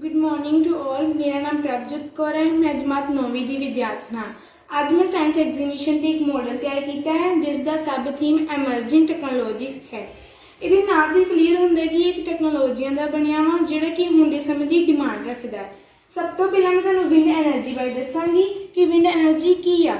Good morning to all ਮੇਰਾ ਨਾਮ ਪ੍ਰਭਜੋਤ ਕੌਰ ਹੈ। ਮੈਂ ਜਮਾਤ 9ਵੀਂ ਦੀ ਵਿਦਿਆਰਥਣ ਹਾਂ। ਅੱਜ ਮੈਂ ਸਾਇੰਸ ਐਗਜ਼ੀਬਿਸ਼ਨ ਤੇ ਇੱਕ ਮੋਡਲ ਤਿਆਰ ਕੀਤਾ ਹੈ ਜਿਸ ਦਾ ਸਬ ਥੀਮ ਐਮਰਜਿੰਗ ਟੈਕਨੋਲੋਜੀਜ਼ ਹੈ। ਇਹਦੇ ਨਾਲ ਵੀ ਕਲੀਅਰ ਹੁੰਦਾ ਕਿ ਇਹ ਟੈਕਨੋਲੋਜੀਆਂ ਦਾ ਬਣਿਆ ਵਾ, ਜਿਹੜਾ ਕਿ ਹੁਣ ਦੇ ਸਮੇਂ ਦੀ ਡਿਮਾਂਡ ਰੱਖਦਾ ਹੈ। ਸਭ ਤੋਂ ਪਹਿਲਾਂ ਮੈਂ ਤੁਹਾਨੂੰ ਵਿੰਡ એનર્ਜੀ ਬਾਰੇ ਦੱਸਾਂਗੀ ਕਿ ਵਿੰਡ એનર્ਜੀ ਕੀ ਆ।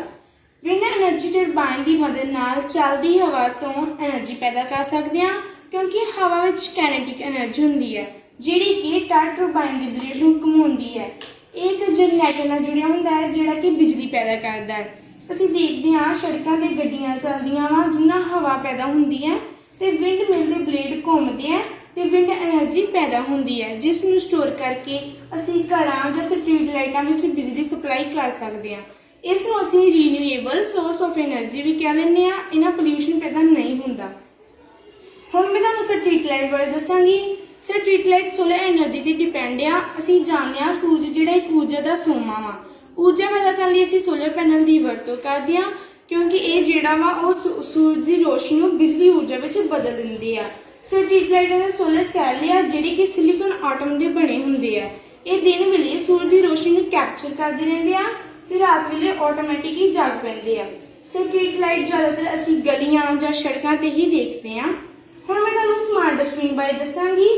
ਵਿੰਡ એનર્ਜੀ ਟਰਬਾਈਨ ਦੀ ਮਦਦ ਨਾਲ ਚੱਲਦੀ ਹਵਾ ਤੋਂ એનર્ਜੀ ਪੈਦਾ ਕਰ ਸਕਦੇ ਹਾਂ, ਕਿਉਂਕਿ ਹਵਾ ਵਿੱਚ ਕੈਨੇਟਿਕ એનર્ਜੀ ਹੁੰਦੀ ਹੈ। ਜਿਹੜੀ ਕਿ ਟਰ ਟਰਬਾਈਨ ਦੇ ਬਲੇਡ ਨੂੰ ਘੁਮਾਉਂਦੀ ਹੈ। ਇਹ ਇੱਕ ਜਨਰੇਟਰ ਨਾਲ ਜੁੜਿਆ ਹੁੰਦਾ ਹੈ, ਜਿਹੜਾ ਕਿ ਬਿਜਲੀ ਪੈਦਾ ਕਰਦਾ ਹੈ। ਅਸੀਂ ਦੇਖਦੇ ਹਾਂ ਸੜਕਾਂ ਤੇ ਗੱਡੀਆਂ ਚੱਲਦੀਆਂ ਵਾ ਜਿਨ੍ਹਾਂ ਹਵਾ ਪੈਦਾ ਹੁੰਦੀ ਹੈ ਤੇ ਵਿੰਡ ਮਿਲ ਦੇ ਬਲੇਡ ਘੁੰਮਦੇ ਆ ਤੇ ਵਿੰਡ એનર્ਜੀ ਪੈਦਾ ਹੁੰਦੀ ਹੈ, ਜਿਸ ਨੂੰ ਸਟੋਰ ਕਰਕੇ ਅਸੀਂ ਘਰਾਂ ਜਾਂ ਸਟਰੀਟ ਲਾਈਟਾਂ ਵਿੱਚ ਬਿਜਲੀ ਸਪਲਾਈ ਕਰ ਸਕਦੇ ਹਾਂ। ਇਸ ਨੂੰ ਅਸੀਂ ਰੀਨਿਊਏਬਲ ਸੋਰਸ ਆਫ એનર્ਜੀ ਵੀ ਕਹਿ ਲੈਂਦੇ ਆ ਇਹਨਾਂ ਪੋਲੂਸ਼ਨ ਪੈਦਾ ਨਹੀਂ ਹੁੰਦਾ। ਹੁਣ ਮੈਂ ਤੁਹਾਨੂੰ ਸਟਰੀਟ ਲਾਈਟ ਬਾਰੇ ਦੱਸਾਂਗੀ। ਸਟਰੀਟ ਲਾਈਟ ਸੋਲਰ એનર્ਜੀ ਤੇ ਡਿਪੈਂਡ ਆ। ਅਸੀਂ ਜਾਣਦੇ ਆ ਸੂਰਜ ਜਿਹੜਾ ਇੱਕ ਊਰਜਾ ਦਾ ਸੋਮਾ ਵਾ। ਊਰਜਾ ਪੈਦਾ ਕਰਨ ਲਈ ਅਸੀਂ ਸੋਲਰ ਪੈਨਲ ਦੀ ਵਰਤੋਂ ਕਰਦੇ ਆ ਕਿਉਂਕਿ ਇਹ ਜਿਹੜਾ ਵਾ, ਉਹ ਸੂਰਜ ਦੀ ਰੋਸ਼ਨੀ ਨੂੰ ਬਿਜਲੀ ਊਰਜਾ ਵਿੱਚ ਬਦਲ ਦਿੰਦੀ ਆ। ਸਟਰੀਟ ਲਾਈਟ ਦੇ ਸੋਲਰ ਸੈੱਲ ਆ, ਜਿਹੜੇ ਕਿ ਸਿਲੀਕਨ ਆਟਮ ਦੇ ਬਣੇ ਹੁੰਦੇ ਆ। ਇਹ ਦਿਨ ਵੇਲੇ ਸੂਰਜ ਦੀ ਰੋਸ਼ਨੀ ਨੂੰ ਕੈਪਚਰ ਕਰਦੇ ਰਹਿੰਦੇ ਆ ਤੇ ਰਾਤ ਵੇਲੇ ਆਟੋਮੈਟਿਕਲੀ ਜਾਗ ਪੈਂਦੇ ਆ। ਸਟਰੀਟ ਲਾਈਟ ਜ਼ਿਆਦਾਤਰ ਅਸੀਂ ਗਲੀਆਂ ਜਾਂ ਸੜਕਾਂ ਤੇ ਹੀ ਦੇਖਦੇ ਆ ਤੁਹਾਨੂੰ ਸਮਾਰਟ ਡਸਟਬਿਨ ਬਾਰੇ ਦੱਸਾਂਗੀ।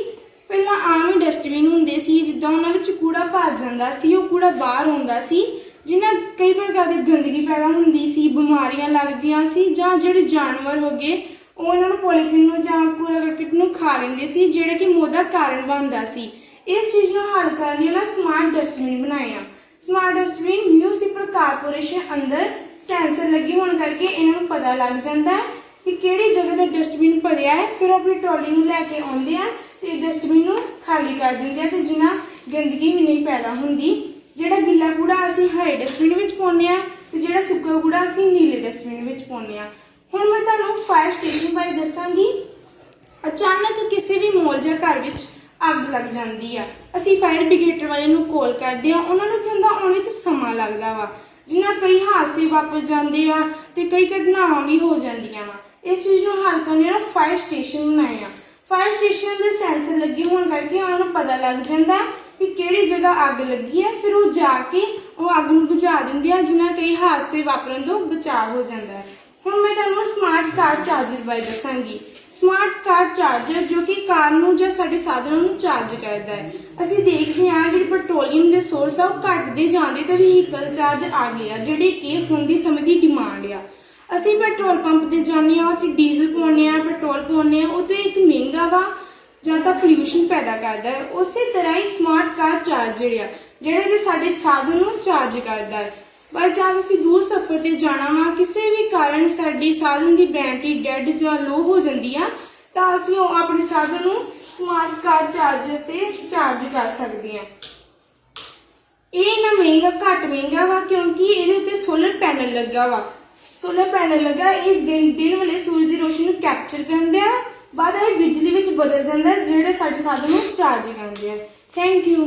ਪਹਿਲਾਂ ਆਮ ਹੀ ਡਸਟਬਿਨ ਹੁੰਦੇ ਸੀ, ਜਿੱਦਾਂ ਉਹਨਾਂ ਵਿੱਚ ਕੂੜਾ ਭਰ ਜਾਂਦਾ ਸੀ, ਉਹ ਕੂੜਾ ਬਾਹਰ ਆਉਂਦਾ ਸੀ ਜਿਨ੍ਹਾਂ ਕਈ ਪ੍ਰਕਾਰ ਦੀ ਗੰਦਗੀ ਪੈਦਾ ਹੁੰਦੀ ਸੀ, ਬਿਮਾਰੀਆਂ ਲੱਗਦੀਆਂ ਸੀ, ਜਾਂ ਜਿਹੜੇ ਜਾਨਵਰ ਹੋ ਗਏ, ਉਹ ਉਹਨਾਂ ਨੂੰ ਪੋਲੀਥੀਨ ਨੂੰ ਜਾਂ ਕੂੜਾ ਕਰਕਟ ਨੂੰ ਖਾ ਲੈਂਦੇ ਸੀ, ਜਿਹੜੇ ਕਿ ਮੋਹ ਦਾ ਕਾਰਨ ਬਣਦਾ ਸੀ। ਇਸ ਚੀਜ਼ ਨੂੰ ਹੱਲ ਕਰਨ ਲਈ ਉਹਨਾਂ ਸਮਾਰਟ ਡਸਟਬਿਨ ਬਣਾਏ ਆ ਸਮਾਰਟ ਡਸਟਬਿਨ ਮਿਊਨਿਸਪਲ ਕਾਰਪੋਰੇਸ਼ਨ ਅੰਦਰ ਸੈਂਸਰ ਲੱਗੇ ਹੋਣ ਕਰਕੇ ਇਹਨਾਂ ਨੂੰ ਪਤਾ ਲੱਗ ਜਾਂਦਾ ਹੈ। ਕਿ ਕਿਹੜੀ ਜਗ੍ਹਾ ਤੇ ਡਸਟਬਿਨ ਭਰਿਆ ਹੈ, ਫਿਰ ਉਹ ਆਪਣੀ ਟਰਾਲੀ ਨੂੰ ਲੈ ਕੇ ਆਉਂਦੇ ਆ ਤੇ ਡਸਟਬਿਨ ਨੂੰ ਖਾਲੀ ਕਰ ਦਿੰਦੇ ਆ ਤੇ ਜਿੰਨਾ ਗੰਦਗੀ ਵੀ ਨਹੀਂ ਪੈਦਾ ਹੁੰਦੀ। ਜਿਹੜਾ ਗਿੱਲਾ ਕੂੜਾ ਅਸੀਂ ਹਰੇ ਡਸਟਬਿਨ ਵਿੱਚ ਪਾਉਂਦੇ ਆ ਤੇ ਜਿਹੜਾ ਸੁੱਕਾ ਕੂੜਾ ਅਸੀਂ ਨੀਲੇ ਡਸਟਬਿਨ ਵਿੱਚ ਪਾਉਂਦੇ ਆ। ਹੁਣ ਮੈਂ ਤੁਹਾਨੂੰ ਫਾਇਰ ਸਟੇਸ਼ਨ ਬਾਰੇ ਦੱਸਾਂਗੀ। ਅਚਾਨਕ ਕਿਸੇ ਵੀ ਮੋਲ ਜਾਂ ਘਰ ਵਿੱਚ ਅੱਗ ਲੱਗ ਜਾਂਦੀ ਆ। ਅਸੀਂ ਫਾਇਰ ਬ੍ਰਿਗੇਡਰ ਵਾਲੇ ਨੂੰ ਕਾਲ ਕਰਦੇ ਆ, ਉਹਨਾਂ ਨੂੰ ਕੀ ਹੁੰਦਾ, ਆਉਣ ਵਿੱਚ ਸਮਾਂ ਲੱਗਦਾ ਵਾ। ਜਿਨ੍ਹਾਂ ਕਈ ਹਾਦਸੇ ਵਾਪਰ ਜਾਂਦੇ ਆ ਤੇ ਕਈ ਘਟਨਾਵਾਂ ਵੀ ਹੋ ਜਾਂਦੀਆਂ ਵਾ। ਇਸ ਚੀਜ਼ ਨੂੰ ਹੱਲ ਕਰਨ ਲਈ ਫਾਇਰ ਸਟੇਸ਼ਨ ਬਣਾਏ ਆ। ਫਾਇਰ ਸਟੇਸ਼ਨ ਦੇ ਸੈਂਸਰ ਲੱਗੇ ਹੋਣ ਕਰਕੇ ਉਹਨਾਂ ਨੂੰ ਪਤਾ ਲੱਗ ਜਾਂਦਾ ਕਿ ਕਿਹੜੀ ਜਗ੍ਹਾ ਅੱਗ ਲੱਗੀ ਹੈ, ਫਿਰ ਉਹ ਜਾ ਕੇ ਉਹ ਅੱਗ ਨੂੰ ਬੁਝਾ ਦਿੰਦੇ ਆ, ਜਿਨ੍ਹਾਂ ਕਈ ਹਾਦਸੇ ਵਾਪਰਨ ਤੋਂ ਬਚਾਅ ਹੋ ਜਾਂਦਾ ਹੈ। ਹੁਣ ਮੈਂ ਤੁਹਾਨੂੰ ਸਮਾਰਟ ਕਾਰ ਚਾਰਜਰ ਬਾਰੇ ਦੱਸਾਂਗੀ। ਸਮਾਰਟ ਕਾਰ ਚਾਰਜਰ ਜੋ ਕਿ ਕਾਰ ਨੂੰ ਜਾਂ ਸਾਡੇ ਸਾਧਨਾਂ ਨੂੰ ਚਾਰਜ ਕਰਦਾ ਹੈ। ਅਸੀਂ ਦੇਖਦੇ ਹਾਂ ਜਿਹੜੇ ਪੈਟਰੋਲੀਅਮ ਦੇ ਸੋਰਸ ਆ, ਉਹ ਘਟਦੇ ਜਾਂਦੇ ਤੇ ਵਹੀਕਲ ਚਾਰਜ ਆ ਗਏ ਆ, ਜਿਹੜੇ ਕਿ ਹੁਣ ਦੀ ਸਮੇਂ ਦੀ ਡਿਮਾਂਡ ਆ। ਅਸੀਂ ਪੈਟਰੋਲ ਪੰਪ ਤੇ ਜਾਂਦੇ ਆ ਉੱਥੇ ਡੀਜ਼ਲ ਪਾਉਂਦੇ ਆ ਪੈਟਰੋਲ ਪਾਉਂਦੇ ਆ ਉਹ ਤੇ ਇੱਕ ਮਹਿੰਗਾ ਵਾ, ਜਾਂ ਤਾਂ ਪੋਲਿਊਸ਼ਨ ਪੈਦਾ ਕਰਦਾ ਹੈ। ਉਸੇ ਤਰ੍ਹਾਂ ਹੀ ਸਮਾਰਟ ਕਾਰ ਚਾਰਜਰ ਆ, ਜਿਹੜੇ ਕਿ ਸਾਡੇ ਸਾਧਨ ਨੂੰ ਚਾਰਜ ਕਰਦਾ ਹੈ। ਬਾਈ ਚਾਂਸ ਅਸੀਂ ਦੂਰ ਸਫ਼ਰ ਤੇ ਜਾਣਾ ਵਾ, ਕਿਸੇ ਵੀ ਕਾਰਨ ਸਾਡੀ ਸਾਧਨ ਦੀ ਬੈਟਰੀ ਡੈੱਡ ਜਾਂ ਲੋ ਹੋ ਜਾਂਦੀ ਆ, ਤਾਂ ਅਸੀਂ ਉਹ ਆਪਣੇ ਸਾਧਨ ਨੂੰ ਸਮਾਰਟ ਕਾਰ ਚਾਰਜਰ ਤੇ ਚਾਰਜ ਕਰ ਸਕਦੇ ਹਾਂ। ਇਹ ਨਾ ਮਹਿੰਗਾ ਘੱਟ ਮਹਿੰਗਾ ਵਾ, ਕਿਉਂਕਿ ਇਹਦੇ ਉੱਤੇ ਸੋਲਰ ਪੈਨਲ ਲੱਗਾ ਵਾ। ਸੋਲਰ ਪੈਨਲ ਲੱਗਾ ਇਹ ਦਿਨ ਦਿਨ ਵੇਲੇ ਸੂਰਜ ਦੀ ਰੋਸ਼ਨੀ ਨੂੰ ਕੈਪਚਰ ਕਰਦੇ ਆ ਬਾਅਦ ਇਹ ਬਿਜਲੀ ਵਿੱਚ ਬਦਲ ਜਾਂਦਾ ਹੈ, ਜਿਹੜੇ ਸਾਡੇ ਸਾਧਨ ਨੂੰ ਚਾਰਜ ਕਰਦੇ ਆ। Thank you